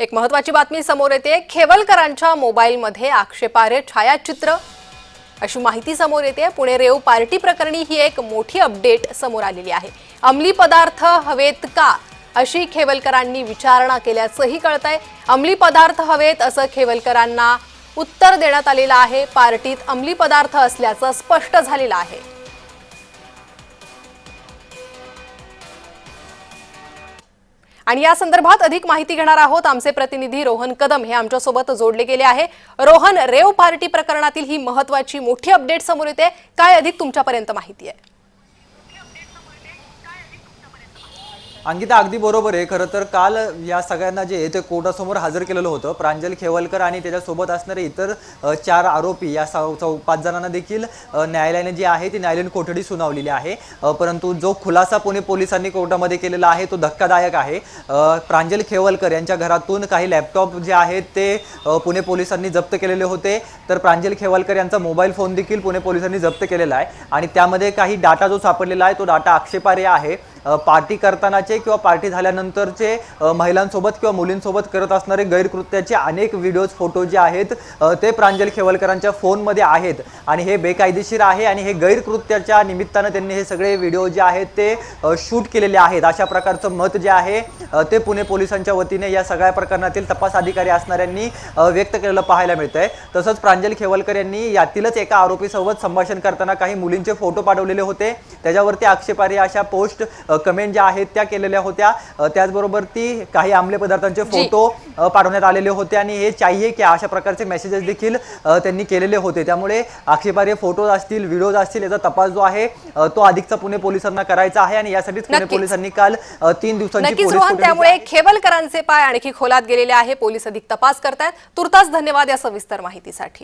एक महत्वाची बातमी समोर येते. खेवलकरांच्या मोबाईलमध्ये आक्षेपार्ह छायाचित्र. अशी माहिती समोर येते. पुणे रेव पार्टी प्रकरणी ही एक मोठी अपडेट समोर आलेली आहे. अंमली पदार्थ हवेत का? अशी खेवलकरांनी विचारणा केल्याचंही कळत आहे अंमली पदार्थ हवेत असं खेवलकरांना उत्तर देण्यात आलेलं आहे. पार्टीत अंमली पदार्थ असल्याचं स्पष्ट झालेलं आहे. आणि या संदर्भात अधिक माहिती घेणार आहोत आमचे प्रतिनिधी रोहन कदम. हे आमच्यासोबत जोडले गेले आहे. रोहन रेव पार्टी प्रकरणातील ही महत्वाची मोठी अपडेट समोर येते. काय अधिक तुमच्यापर्यंत माहिती आहे? अंकिता अगदी बरोबर आहे. खरं तर काल या सगळ्यांना जे ते कोर्टासमोर हजर केलेलं होतं. प्रांजल खेवलकर आणि त्याच्यासोबत असणारे इतर चार आरोपी या चौ पाच जणांना देखील न्यायालयाने जी आहे ती न्यायालयीन कोठडी सुनावलेली आहे. परंतु जो खुलासा पुणे पोलिसांनी कोर्टामध्ये केलेला आहे तो धक्कादायक आहे. प्रांजल खेवलकर यांच्या घरातून काही लॅपटॉप जे आहेत ते पुणे पोलिसांनी जप्त केलेले होते. तर प्रांजल खेवलकर यांचा मोबाईल फोन देखील पुणे पोलिसांनी जप्त केलेला आहे. आणि त्यामध्ये काही डाटा जो सापडलेला आहे तो डाटा आक्षेपार्ह आहे. पार्टी करतानाचे किंवा पार्टी झाल्यानंतरचे महिलांसोबत किंवा मुलींसोबत करत असणारे गैरकृत्याचे अनेक व्हिडिओज फोटो जे आहेत ते प्रांजल खेवलकरांच्या फोनमध्ये आहेत. आणि हे बेकायदेशीर आहे आणि हे गैरकृत्याच्या निमित्तानं त्यांनी हे सगळे व्हिडिओ जे आहेत ते शूट केलेले आहेत. अशा प्रकारचं मत जे आहे ते पुणे पोलिसांच्या वतीने या सगळ्या प्रकरणातील तपास अधिकारी असणाऱ्यांनी व्यक्त केलेलं पाहायला मिळत आहे तसंच प्रांजल खेवलकर यांनी यातीलच एका आरोपीसोबत संभाषण करताना काही मुलींचे फोटो पाठवलेले होते. त्याच्यावरती आक्षेपार्ह अशा पोस्ट कमेंट ज्या आहेत त्या केलेल्या होत्या. त्याचबरोबर ती काही आम्ल पदार्थांचे फोटो पाठवण्यात आलेले होते आणि हे चाहिए की अशा प्रकारचे मेसेजेस देखील त्यांनी केलेले होते. त्यामुळे आक्षेपार्ह फोटोज असतील व्हिडिओज असतील याचा तपास जो आहे तो अधिकचा पुणे पोलिसांना करायचा आहे आणि यासाठीच पुणे. पोलिसांनी काल तीन दिवसांची त्यामुळे खेवलकरांचे पाय आणखी खोलात गेलेले आहे. पोलीस अधिक तपास करतायत. तुर्तास धन्यवाद या सविस्तर माहितीसाठी.